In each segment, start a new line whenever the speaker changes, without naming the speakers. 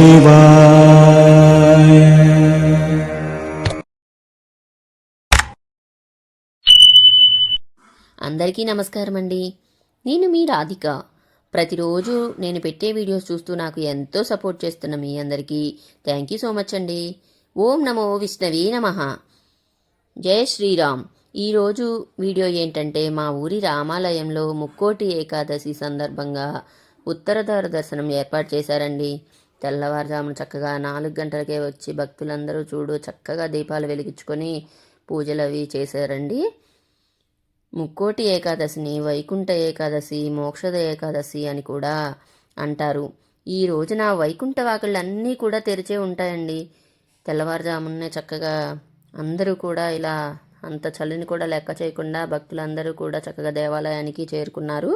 శివాయ
అందరికీ నమస్కారం అండి. నేను మీ రాధిక. ప్రతిరోజు నేను పెట్టే వీడియోస్ చూస్తూ నాకు ఎంతో సపోర్ట్ చేస్తున్న మీ అందరికీ థ్యాంక్ యూ సో మచ్ అండి. ఓం నమో విష్ణవే నమ. జయ శ్రీరామ్. ఈరోజు వీడియో ఏంటంటే మా ఊరి రామాలయంలో ముక్కోటి ఏకాదశి సందర్భంగా ఉత్తరధార దర్శనం ఏర్పాటు చేశారండి. తెల్లవారుజామున చక్కగా నాలుగు గంటలకే వచ్చి భక్తులందరూ చూడు చక్కగా దీపాలు వెలిగించుకొని పూజలు అవి చేశారండి. ముక్కోటి ఏకాదశిని వైకుంఠ ఏకాదశి మోక్షద ఏకాదశి అని కూడా అంటారు. ఈ రోజున వైకుంఠ వాకిళ్ళన్నీ కూడా తెరిచే ఉంటాయండి. తెల్లవారుజామునే చక్కగా అందరూ కూడా ఇలా అంత చలిని కూడా లెక్క చేయకుండా భక్తులందరూ కూడా చక్కగా దేవాలయానికి చేరుకున్నారు.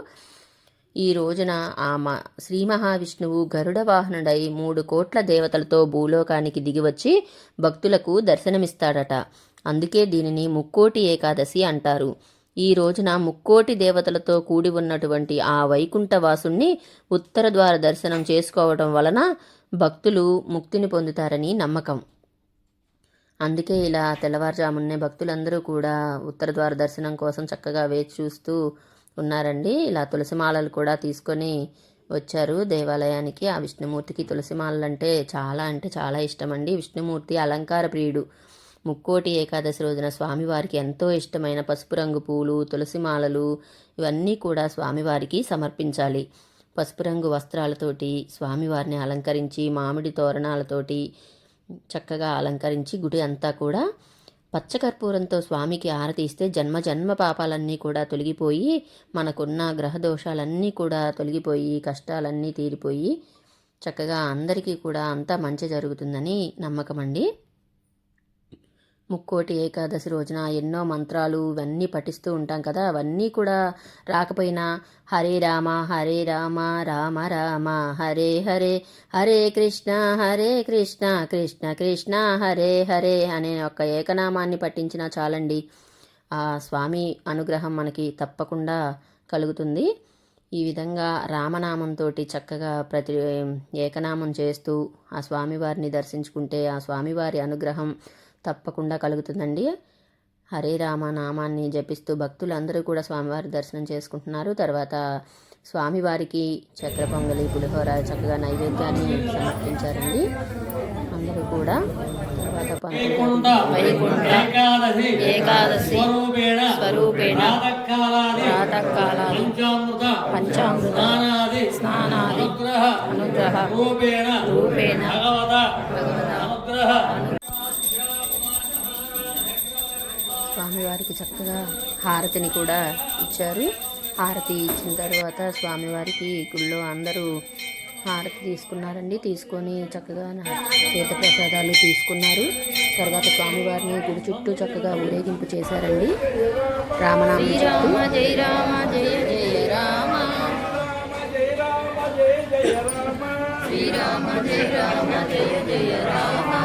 ఈ రోజున ఆ మ శ్రీ మహావిష్ణువు గరుడ వాహనుడై మూడు కోట్ల దేవతలతో భూలోకానికి దిగివచ్చి భక్తులకు దర్శనమిస్తాడట. అందుకే దీనిని ముక్కోటి ఏకాదశి అంటారు. ఈ రోజున ముక్కోటి దేవతలతో కూడి ఉన్నటువంటి ఆ వైకుంఠవాసుణ్ణి ఉత్తర ద్వార దర్శనం చేసుకోవడం వలన భక్తులు ముక్తిని పొందుతారని నమ్మకం. అందుకే ఇలా తెల్లవారుజామున్నే భక్తులందరూ కూడా ఉత్తర ద్వార దర్శనం కోసం చక్కగా వేచి చూస్తూ ఉన్నారండి. ఇలా తులసి మాలలు కూడా తీసుకొని వచ్చారు దేవాలయానికి. ఆ విష్ణుమూర్తికి తులసి మాలలు అంటే చాలా అంటే చాలా ఇష్టం అండి విష్ణుమూర్తి అలంకార ప్రియుడు. ముక్కోటి ఏకాదశి రోజున స్వామివారికి ఎంతో ఇష్టమైన పసుపు రంగు పూలు తులసిమాలలు ఇవన్నీ కూడా స్వామివారికి సమర్పించాలి. పసుపు రంగు వస్త్రాలతోటి స్వామివారిని అలంకరించి మామిడి తోరణాలతోటి చక్కగా అలంకరించి గుడి అంతా కూడా పచ్చకర్పూరంతో స్వామికి ఆరతి ఇస్తే జన్మ జన్మ పాపాలన్నీ కూడా తొలగిపోయి మనకున్న గ్రహ దోషాలన్నీ కూడా తొలగిపోయి కష్టాలన్నీ తీరిపోయి చక్కగా అందరికీ కూడా అంతా మంచి జరుగుతుందని నమ్మకం అండి. ముక్కోటి ఏకాదశి రోజున ఎన్నో మంత్రాలు ఇవన్నీ పఠిస్తూ ఉంటాం కదా. అవన్నీ కూడా రాకపోయినా హరే రామ హరే రామ రామ రామ హరే హరే హరే కృష్ణ హరే కృష్ణ కృష్ణ కృష్ణ హరే హరే అనే ఒక ఏకనామాన్ని పఠించినా చాలండి. ఆ స్వామి అనుగ్రహం మనకి తప్పకుండా కలుగుతుంది. ఈ విధంగా రామనామంతో చక్కగా ప్రతి ఏకనామం చేస్తూ ఆ స్వామివారిని దర్శించుకుంటే ఆ స్వామివారి అనుగ్రహం తప్పకుండా కలుగుతుందండి. హరే రామ నామాన్ని జపిస్తూ భక్తులందరూ కూడా స్వామివారి దర్శనం చేసుకుంటున్నారు. తర్వాత స్వామివారికి చక్ర పొంగలి పులిహోర చక్కగా నైవేద్యాన్ని సమర్పించారండి. అందరూ కూడా తర్వాత ఏకాదశి. స్వరూపేణ. పంచామృత. స్నానాది. అనుగ్రహ. రూపేణ. స్వామివారికి చక్కగా హారతిని కూడా ఇచ్చారు. హారతి ఇచ్చిన తర్వాత స్వామివారికి గుళ్ళో అందరూ హారతి తీసుకున్నారండి. తీసుకొని చక్కగా నా- తీర్థ ప్రసాదాలు తీసుకున్నారు. తర్వాత స్వామివారిని గుడి చుట్టూ చక్కగా ఊరేగింపు చేశారండి. రామనామం చెప్తూ. జై రామ జయ జయ రామ. శ్రీరామ జయ రామ జయ జయ రామ.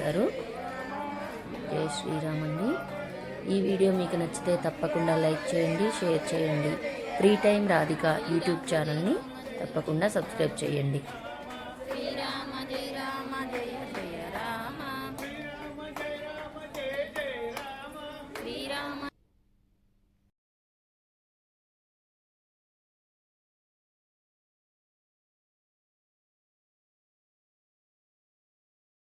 చేశారు. జై శ్రీరామ్ అండి. ఈ వీడియో మీకు నచ్చితే తప్పకుండా లైక్ చేయండి షేర్ చేయండి. ఫ్రీ టైం రాధిక యూట్యూబ్ ఛానల్ని తప్పకుండా సబ్స్క్రైబ్ చేయండి.